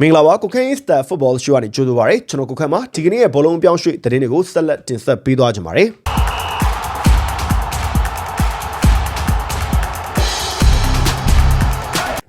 မင်္ဂလာပါကိုခင်းစတာဖုတ်ဘောရှိုးကနေကြိုးဆိုပါရစေကျွန်တော်ကိုခန့်ပါဒီကနေ့ရဲ့ဘောလုံးအပြောင်းရွှေ့သတင်းတွေကိုဆက်လက်တင်ဆက်ပေးသွားကြပါမယ်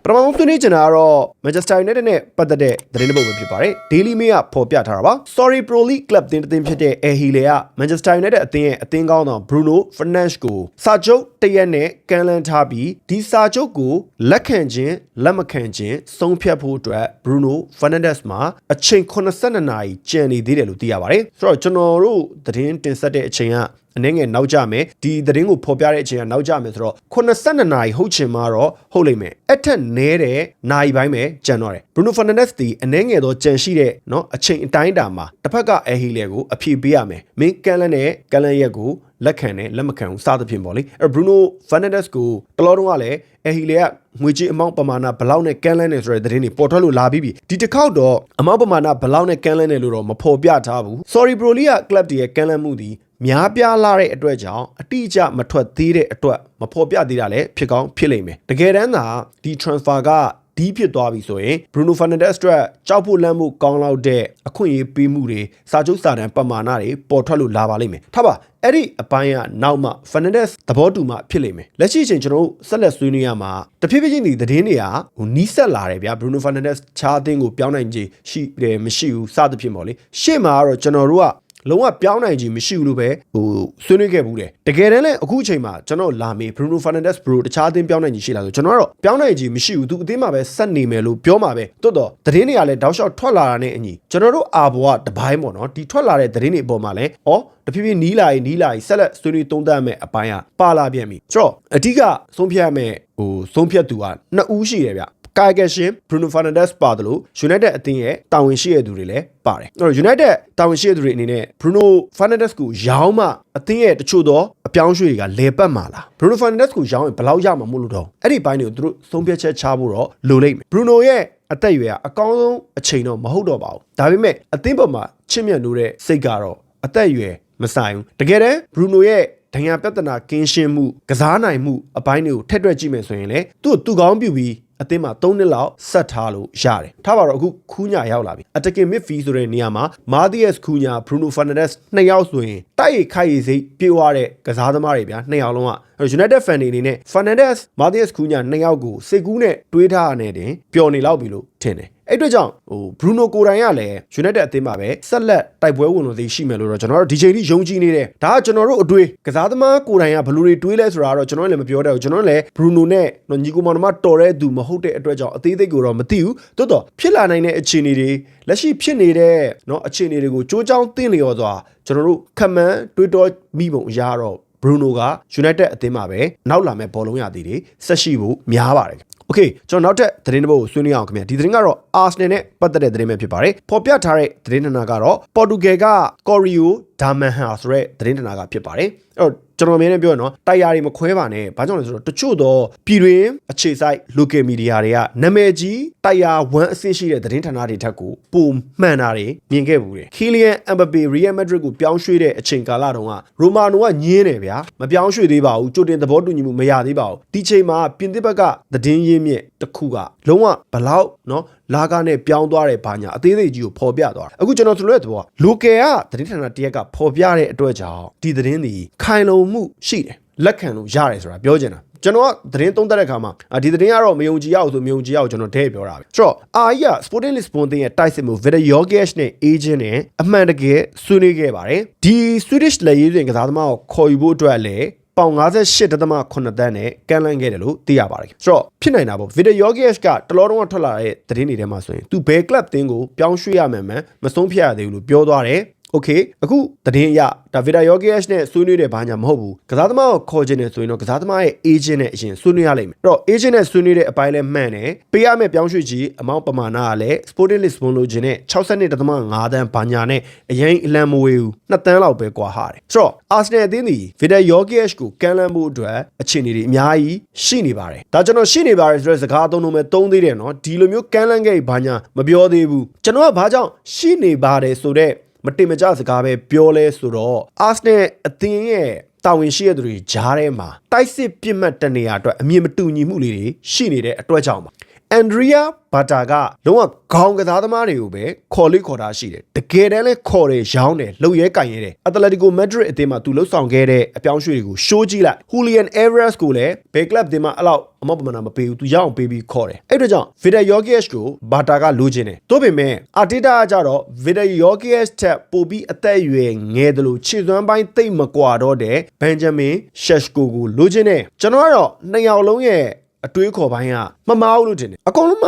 ပထမဆုံးသူနေချင်တာကတော့ Manchester United နဲ့ပတ်သက်တဲ့သတင်းတစ်ပုဒ်ပဲဖြစ်ပါတယ် Daily Mail ကဖော်ပြထားတာပါ Sorry Pro League Club တင်တင်ဖြစ်တဲ့ El Hilal က Manchester United အသင်းရဲ့အသင်းကောင်းဆောင် Bruno Fernandes ကိုစာချုပ်တစ်ရက်နဲ့ကန်လန်ထားပြီးဒီစာချုပ်ကိုလက်ခံခြင်းလက်မခံခြင်းဆုံးဖြတ်ဖို့အတွက် Bruno Fernandes မှာအချိန်82နာရီကြံနေသေးတယ်လို့သိရပါတယ်ဆိုတော့ကျွန်တော်တို့သတင်းတင်ဆက်တဲ့အချိန်က အနည်းငယ်နောက်ကျမယ်ဒီသတင်းကိုဖော်ပြတဲ့အချိန်ကနောက်ကျမယ်ဆိုတော့82နာရီဟုတ်ချင်မှာတော့ဟုတ်လိမ့်မယ်အထက်နဲတဲ့နာရီပိုင်းပဲကျန်တော့တယ် Bruno Fernandes ဒီအနည်းငယ်တော့ကြံရှိတဲ့เนาะအချိန်အတိုင်းအတာမှာတစ်ဖက်ကအဲဟီလေကိုအဖြေပေးရမယ်မင်းကန်လန်နဲ့ကန်လန်ရက်ကိုလက်ခံတယ်လက်မခံဘူးစသဖြင့်ပေါ့လေအဲ Bruno Fernandes ကိုတလောတုန်းကလည်းအဲဟီလေကငွေကြေးအမောင့်ပမာဏဘယ်လောက်နဲ့ကန်လန်းနေဆိုတဲ့သတင်းတွေပေါ်ထွက်လို့လာပြီးပြီဒီတစ်ခေါက်တော့အမောင့်ပမာဏဘယ်လောက်နဲ့ကန်လန်းနေလို့တော့မဖော်ပြထားဘူး Sorry Bro လေးက club တည်းရဲ့ကန်လန်းမှုဒီ များပြားလာတဲ့အတွက်ကြောင့်အတိအကျမထွက်သေးတဲ့အတွက်မဖော်ပြသေးတာလည်းဖြစ်ကောင်းဖြစ်လိမ့်မယ်တကယ်တမ်းသာဒီ transfer ကဒီဖြစ်သွားပြီဆိုရင် Bruno Fernandes အတွက်ကြောက်ဖို့လန့်မှုကောင်းလောက်တဲ့အခွင့်အရေးပေးမှုတွေစာချုပ်စာတမ်းပမာဏတွေပေါ်ထွက်လို့လာပါလိမ့်မယ်။ထားပါအဲ့ဒီအပိုင်းကနောက်မှ Fernandes သဘောတူမှဖြစ်လိမ့်မယ်။လက်ရှိအချိန်ကျွန်တော်တို့ဆက်လက်ဆွေးနွေးရမှာတဖြည်းဖြည်းချင်းဒီသတင်းတွေကဟိုနီးစပ်လာတယ်ဗျာ Bruno Fernandes ခြားအသင်းကိုပြောင်းနိုင်ခြင်းရှိတယ်မရှိဘူးစသဖြင့်ပေါ့လေ။ရှေ့မှာကတော့ကျွန်တော်တို့က လုံးဝပြောင်းနိုင်ခြင်းမရှိဘူးလို့ပဲဟိုဆွေးနွေးခဲ့ဘူးတယ်တကယ်တမ်းလည်းအခုအချိန်မှာကျွန်တော်လာမေး Bruno Fernandes bro တခြားအသင်းပြောင်းနိုင်ခြင်းရှိလားဆိုကျွန်တော်ကတော့ပြောင်းနိုင်ခြင်းမရှိဘူးသူအသင်းမှာပဲဆက်နေမယ်လို့ပြောမှာပဲတိုးတော့သတင်းတွေကလည်းတောက်လျှောက်ထွက်လာတာနဲ့အညီကျွန်တော်တို့အာဘောကတပိုင်းပေါ့နော်ဒီထွက်လာတဲ့သတင်းတွေအပေါ်မှာလည်းဩတဖြည်းဖြည်းနီးလာရင်နီးလာရင်ဆက်လက်ဆွေးနွေးသုံးသပ်မယ်အပိုင်းကပါလာပြန်ပြီဆိုတော့အဓိကဆုံးဖြတ်ရမယ်ဟိုဆုံးဖြတ်သူကနှစ်ဦးရှိတယ်ဗျ ကာကရှင် Bruno Fernandes ပါတယ်လို့ United အသင်းရဲ့တာဝန်ရှိတဲ့သူတွေလည်းပါတယ်အဲ့တော့ United တာဝန်ရှိတဲ့သူတွေအနေနဲ့ Bruno Fernandes ကိုရောင်းမှအသင်းရဲ့တချို့သောအပြောင်းရွှေ့တွေကလဲပတ်မှာလား Bruno Fernandes ကိုရောင်းရင်ဘယ်လောက်ရမှာမို့လို့တော့အဲ့ဒီဘိုင်းတွေကိုသူတို့သုံးဖြတ်ချက်ချဖို့တော့လိုလိမ့်မယ် Bruno ရဲ့အသက်အရွယ်ကအကောင်းဆုံးအချိန်တော့မဟုတ်တော့ပါဘူးဒါပေမဲ့အသင်းပေါ်မှာချစ်မြတ်လို့တဲ့စိတ်ကတော့အသက်အရွယ်မဆိုင်ဘူးတကယ်တမ်း Bruno ရဲ့ဒဏ်ရာပြဿနာကင်းရှင်းမှုကစားနိုင်မှုအပိုင်းတွေကိုထက်တွက်ကြည့်မယ်ဆိုရင်လေသူ့သူကောင်းပြုပြီး အသင်းမှာ3နှစ်လောက်ဆက်ထားလို့ရတယ်။ထားပါတော့အခုခူးညာရောက်လာပြီ။ attacking midfield ဆိုတဲ့နေရာမှာ Martius ခူးညာ Bruno Fernandes နှစ်ယောက်ဆိုရင်တိုက်ရိုက်ခိုက်ရစိပြေးွားတဲ့ကစားသမားတွေဗျာနှစ်ယောက်လုံးက United fan တွေအနေနဲ့ Fernandes Martius ခူးညာနှစ်ယောက်ကိုစိတ်ကူးနဲ့တွေးထားရတဲ့တင်ပျော်နေလောက်ပြီလို့ထင်တယ်။ အဲ့အတွက်ကြောင့်ဟို Bruno ကိုတိုင်ကလည်း United အသင်းမှာပဲဆက်လက်တိုက်ပွဲဝင်လို့သိရှိမယ်လို့တော့ကျွန်တော်တို့ DJ ကြီးယုံကြည်နေတယ်။ဒါကကျွန်တော်တို့အတွေ့ကစားသမားကိုတိုင်ကဘယ်လိုတွေတွေးလဲဆိုတာတော့ကျွန်တော်လည်းမပြောတတ်ဘူး။ကျွန်တော်လည်း Bruno နဲ့နော်ညီကိုမောင်နှမတော်တဲ့သူမဟုတ်တဲ့အတွက်ကြောင့်အသေးစိတ်ကိုတော့မသိဘူး။တိုးတော့ဖြစ်လာနိုင်တဲ့အခြေအနေတွေလက်ရှိဖြစ်နေတဲ့နော်အခြေအနေတွေကိုကြိုးကြောင်းသိလျော်စွာကျွန်တော်တို့ခမန်းတွေးတောမိပုံအရာတော့ Bruno က United အသင်းမှာပဲနောက်လာမဲ့ဘောလုံးရသည်တွေဆက်ရှိဖို့များပါတယ် Okay ကျွန်တော်နောက်ထပ်သတင်းတစ်ပုဒ်ကိုဆွေးနွေးအောင်ခင်ဗျာဒီသတင်းကတော့ Arsenal နဲ့ပတ်သက်တဲ့သတင်းပဲဖြစ်ပါတယ်ဖော်ပြထားတဲ့သတင်းဌာနကတော့ Portugal က Correio Damanha ဆိုတဲ့သတင်းဌာနကဖြစ်ပါတယ်အဲ့တော့ ကျွန်တော်အမြဲတမ်းပြောရနော်တိုက်ယာတွေမခွဲပါနဲ့ဘာကြောင့်လဲဆိုတော့တချို့တော့ပြည်တွင်အခြေစိုက် local media တွေကနာမည်ကြီးတိုက်ယာ1အဆင့်ရှိတဲ့သတင်းဌာနတွေထက်ကိုပုံမှန်တာတွေမြင်ခဲ့ဘူးတယ် Kylian Mbappe Real Madrid ကိုပြောင်းရွှေ့တဲ့အချိန်ကာလတုန်းကရိုမာနိုကညင်းတယ်ဗျာမပြောင်းရွှေ့သေးပါဘူးကြိုတင်သဘောတူညီမှုမရသေးပါဘူးဒီချိန်မှာပြင်သစ်ဘက်ကသတင်းရင်းမြစ် တစ်ခုကလုံးဝဘလောက်နော်လာကားနဲ့ပြောင်းသွားတဲ့ဘာညာအသေးသေးကြီးကိုဖော်ပြသွားတာအခုကျွန်တော်ဆိုလို့တဲ့ဘောက local ကသတင်းဌာနတရက်ကဖော်ပြတဲ့အတွက်ကြောင့်ဒီသတင်းတွေခိုင်လုံမှုရှိတယ်လက်ခံလို့ရတယ်ဆိုတာပြောချင်တာကျွန်တော်ကသတင်းသုံးသပ်တဲ့အခါမှာဒီသတင်းကတော့မယုံကြည်ရအောင်ဆိုမယုံကြည်ရအောင်ကျွန်တော်တဲ့ပြောတာပဲဆိုတော့အာကြီးက Sporting Lisbon တင်ရဲ့ တိုက်စစ်မှု Vida Jorges နဲ့ agent နဲ့အမှန်တကယ်ဆွေးနွေးခဲ့ပါတယ်ဒီ Swedish လက်ရေးတွင်ကစားသမားကိုခေါ်ယူဖို့အတွက်လည်း ပေါင်58.8တန်းနဲ့ကန်လန်းခဲ့တယ်လို့သိရပါတယ်ဆိုတော့ဖြစ်နိုင်တာပေါ့ Vida Jorges ကတလောတုန်းကထွက်လာတဲ့သတင်းတွေထဲမှာဆိုရင်သူဘယ် club တင်းကိုပြောင်းရွှေ့ရမယ်မှမဆုံးဖြတ်ရသေးဘူးလို့ပြောသွားတယ် โอเคအခုသတင်းအရဒါဗီဒါယောဂီယက်နဲ့ဆွေးနွေးတဲ့ဘာညာမဟုတ်ဘူးကစားသမားကိုခေါ်ခြင်းနဲ့ဆိုရင်တော့ကစားသမားရဲ့ agent နဲ့အရင်ဆွေးနွေးရလိမ့်မယ်အဲ့တော့ agent နဲ့ဆွေးနွေးတဲ့အပိုင်းလဲမှန်တယ်ပေးရမယ့်ပြောင်းရွှေ့ကြီးအမောင့်ပမာဏကလည်း Sporting Lisbon လိုချင်တဲ့62.5တန်းဘာညာနဲ့အရင်အလံမဝေးဘူး2တန်းလောက်ပဲကွာဟာတယ်ဆိုတော့ Arsenal အသင်းဒီဗီဒါယောဂီယက်ကိုကန်လန်းဖို့အတွက်အခြေအနေတွေအများကြီးရှိနေပါတယ်ဒါကျွန်တော်ရှိနေပါတယ်ဆိုတဲ့စကားအသုံးလုံးပဲသုံးသေးတယ်နော်ဒီလိုမျိုးကန်လန်းခဲ့ဘာညာမပြောသေးဘူးကျွန်တော်ကဘာကြောင့်ရှိနေပါတယ်ဆိုတော့ မတင်မကြစကားပဲပြောလဲဆိုတော့အာဆနယ်အသင်းရဲ့တာဝန်ရှိတဲ့သူတွေဂျားထဲမှာတိုက်စစ်ပြစ်မှတ်တနေရာအတွက်အမြင်မတူညီမှုလေးတွေရှိနေတဲ့အတွက်ကြောင့်ပါ အန်ဒရီယာဘာတာကလုံးဝခေါင်းကစားသမားတွေကိုပဲခေါ်လေးခေါ်တာရှိတယ်တကယ်တမ်းလဲခေါ်တယ်ရောင်းတယ်လှုပ်ရဲကင်ရဲတယ်အတလက်တီကိုမက်ဒရစ်အသင်းမှာသူလှုပ်ဆောင်ခဲ့တဲ့အပြောင်းရွှေ့တွေကိုရှိုးကြည့်လိုက်ဟူလီယန်အဲဗရက်စ်ကိုလည်းဘယ်ကလပ်အသင်းမှာအဲ့လောက်အမောက်ပမာဏမပေးဘူးသူရအောင်ပေးပြီးခေါ်တယ်အဲ့ဒါကြောင့်ဗီဒါယောဂီယက်ကိုဘာတာကလိုချင်တယ်တို့ပေမဲ့အာတီတာကကြတော့ဗီဒါယောဂီယက်ထက်ပိုပြီးအသက်အရွယ်ငယ်တယ်လို့ခြေစွမ်းပိုင်းတိတ်မကွာတော့တဲ့ဘန်ဂျမင်ရှက်ရှ်ကိုကိုလိုချင်တယ်ကျွန်တော်ကတော့နှစ်ယောက်လုံးရဲ့ အတွေးခေါ်ပိုင်းကမမားဘူးလို့ထင်တယ်အကုန်လုံးက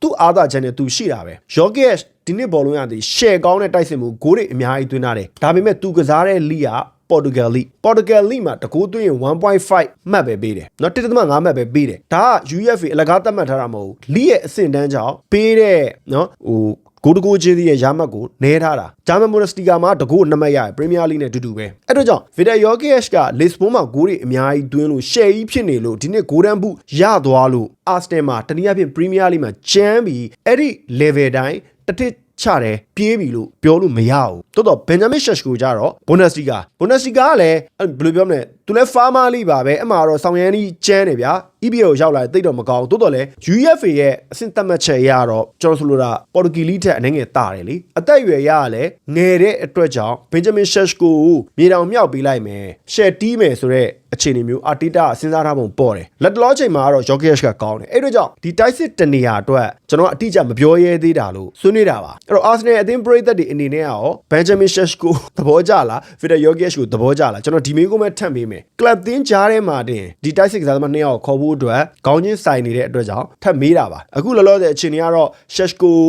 သူ့အားသာချက်နဲ့သူရှိတာပဲယောဂက်ဒီနှစ်ဘောလုံးရသည်ရှယ်ကောင်းတဲ့တိုက်စစ်မှုဂိုးတွေအများကြီးသွင်းထားတယ်ဒါပေမဲ့သူကစားတဲ့လီယာပေါ်တူဂယ်လိပေါ်တူဂယ်လိမှာတကူသွင်းရင်1.5မှတ်ပဲပေးတယ်နော်1.5မှတ်ပဲပေးတယ်ဒါက UEFA အလကားသတ်မှတ်ထားတာမဟုတ်ဘူးလိရဲ့အဆင့်တန်းကြောင့်ပေးတဲ့နော်ဟို ဂိုးတကိုချင်းစီရဲ့ရမှတ်ကိုနဲထားတာဂျာမန်ဘွန်ဒစတီဂါမှာတကူနှစ်မှတ်ရတယ်ပရီးမီးယားလိနဲ့အတူတူပဲအဲ့တော့ကြောင့်ဗီဒါယောဂီယက်ကလစ်ဘွန်မှာဂိုးတွေအများကြီးသွင်းလို့ရှယ်ကြီးဖြစ်နေလို့ဒီနေ့ဂိုးတန်းဘူးရသွားလို့အာစတင်မှာတနည်းအားဖြင့်ပရီးမီးယားလိမှာကျမ်းပြီးအဲ့ဒီ level တိုင်းတစ်တစ် ချတယ်ပြေးပြီလို့ပြောလို့မရဘူးတိုးတော့ဘင်ဂျမင်ရှက်ကိုကြတော့ဘွန်ဒစတီဂါဘွန်ဒစတီဂါကလည်းအဲ့ဘယ်လိုပြောမလဲသူလည်းဖာမာလိပါပဲအမှတော့ဆောင်ရန်ကြီးကျန်းနေဗျာ EPL ကိုရောက်လာတိတ်တော့မကောင်းတိုးတော့လဲ UEFA ရဲ့အဆင့်သတ်မှတ်ချက်ရတော့ကျွန်တော်ဆိုလိုတာပေါ်တူဂီလိထက်အနေငယ်တာတယ်လေအသက်အရွယ်ရရလဲငယ်တဲ့အတွက်ကြောင့်ဘင်ဂျမင်ရှက်ကိုမြေတောင်မြောက်ပေးလိုက်မယ်ရှယ်တီးမယ်ဆိုတော့ အခြေအနေမျိုးအာတီတာစဉ်းစားထားပုံပေါ်တယ်လက်တလောချိန်မှာကတော့ယောဂီယက်ကကောင်းတယ်အဲ့တို့ကြောင့်ဒီတိုက်စစ်တနေရာအတွက်ကျွန်တော်အတိအကျမပြောရဲသေးတာလို့ဆွေးနွေးတာပါအဲ့တော့အာဆင်နယ်အသင်းပရိသတ်တွေအနေနဲ့ရောဘန်ဂျမင်ရှက်ကိုသဘောကျလားဗီဒါယောဂီယက်ကိုသဘောကျလားကျွန်တော်ဒီမေးခွန်းပဲထပ်ပေးမယ်ကလပ်သင်းကြားထဲမှာတင်ဒီတိုက်စစ်ကစားသမားနှစ်ယောက်ခေါ်ဖို့အတွက်ခေါင်းချင်းဆိုင်နေတဲ့အတွက်ကြောင့်ထပ်မေးတာပါအခုလောလောဆယ်အခြေအနေကတော့ရှက်ကို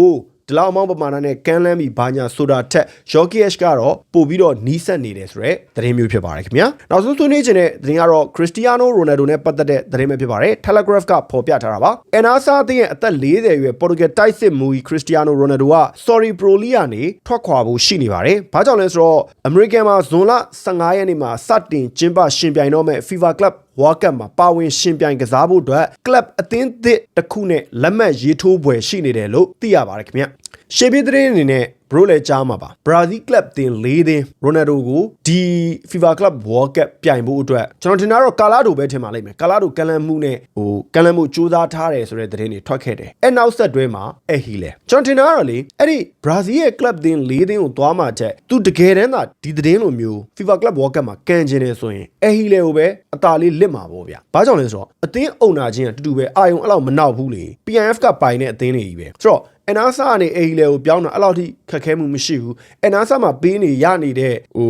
ဒီလောက်အမောင်းပမာဏနဲ့ကန်လန်းပြီးဘာညာဆိုတာထက်ယောဂီယက်ကတော့ပို့ပြီးတော့နီးစပ်နေတယ်ဆိုတော့သတင်းမျိုးဖြစ်ပါတယ်ခင်ဗျာနောက်ဆုံးဆွေးနွေးခြင်းတဲ့သတင်းကတော့ခရစ္စတီယာနိုရိုနယ်ဒိုနဲ့ပတ်သက်တဲ့သတင်းပဲဖြစ်ပါတယ် Telegraph ကဖော်ပြထားတာပါအန်အာဆာအသင်းရဲ့အသက်40အရွယ်ပေါ်တူဂယ်တိုက်စစ်မူခရစ္စတီယာနိုရိုနယ်ဒိုက Sorry Pro League ကနေထွက်ခွာဖို့ရှိနေပါတယ်ဘာကြောင့်လဲဆိုတော့ American မှာဇွန်လ15ရက်နေ့မှာစတင်ကျင်းပရှင်ပြိုင်တော့မဲ့ FIFA Club ဝါကပ်မှာပါဝင်ရှင်ပြိုင်ကစားဖို့အတွက် club အသင်းသစ်တစ်ခုနဲ့လက်မှတ်ရေးထိုးပွဲရှိနေတယ်လို့သိရပါတယ်ခင်ဗျရှေ့ပြေးသတင်းအနေနဲ့ ဘရိုလဲကြားမှာပါဘရာဇီးကလပ်တင်၄သင်းရိုနယ်ဒိုကိုဒီ FIFA Club World Cup ပြိုင်ဖို့အတွက်ကျွန်တော်ထင်တာတော့ကာလာဒိုပဲထင်ပါလိမ့်မယ်ကာလာဒိုကန်လန်မှုနဲ့ဟိုကန်လန်မှုစူးစမ်းထားတယ်ဆိုတဲ့သတင်းတွေထွက်ခဲ့တယ်အဲနောက်ဆက်တွဲမှာအဟီလဲကျွန်တော်ထင်တာကတော့လေအဲ့ဒီဘရာဇီးရဲ့ club တင်၄သင်းကိုသွားမှချက်သူတကယ်တမ်းသာဒီသတင်းလိုမျိုး FIFA Club World Cup မှာကန်ကျင်နေဆိုရင်အဟီလဲကိုပဲအသာလေးလစ်မှာပေါ့ဗျာဘာကြောင့်လဲဆိုတော့အသင်းအုံနာချင်းကတူတူပဲအာယုံအဲ့လောက်မနောက်ဘူးလေ PNF ကပိုင်တဲ့အသင်းတွေကြီးပဲဆိုတော့အနာဆာကနေအေဟီလေကိုပြောင်းတာအဲ့လောက်ထိခက်ခဲမှုမရှိဘူးအနာဆာမှာပေးနေရနေတဲ့ဟို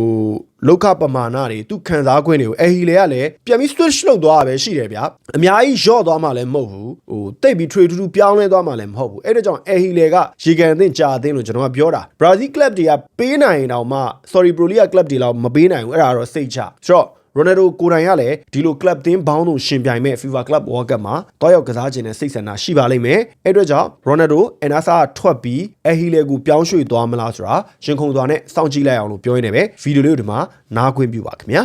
လောက်ခပမာဏတွေသူခံစားခွင့်တွေကိုအေဟီလေကလည်းပြန်ပြီး switch လုပ်သွားတာပဲရှိတယ်ဗျာအများကြီးရော့သွားမှလည်းမဟုတ်ဘူးဟိုတိတ်ပြီး trade တူတူပြောင်းလဲသွားမှလည်းမဟုတ်ဘူးအဲ့ဒါကြောင့်အေဟီလေကရေကန်အသင့်ကြာအသင့်လို့ကျွန်တော်ကပြောတာ Brazil club တွေကပေးနိုင်ရင်တောင်မှ sorry Pro League club တွေလောက်မပေးနိုင်ဘူးအဲ့ဒါတော့စိတ်ချဆိုတော့ ရိုနယ်ဒိုကိုတိုင်ကလည်းဒီလို club သင်းဘောင်းတို့ရှင်ပြိုင်မဲ့ FIFA Club World Cup မှာတောက်ရောက်ကစားခြင်းနဲ့စိတ်ဆန္ဒရှိပါလိမ့်မယ်အဲ့အတွက်ကြောင့်ရိုနယ်ဒိုအန်နာဆာထွက်ပြီးအဟီလေကိုပြောင်းရွှေ့သွားမလားဆိုတာရင်ခုန်သွားနဲ့စောင့်ကြည့်လိုက်အောင်လို့ပြောရင်းနဲ့ပဲဗီဒီယိုလေးကိုဒီမှာနားခွင့်ပြုပါခင်ဗျာ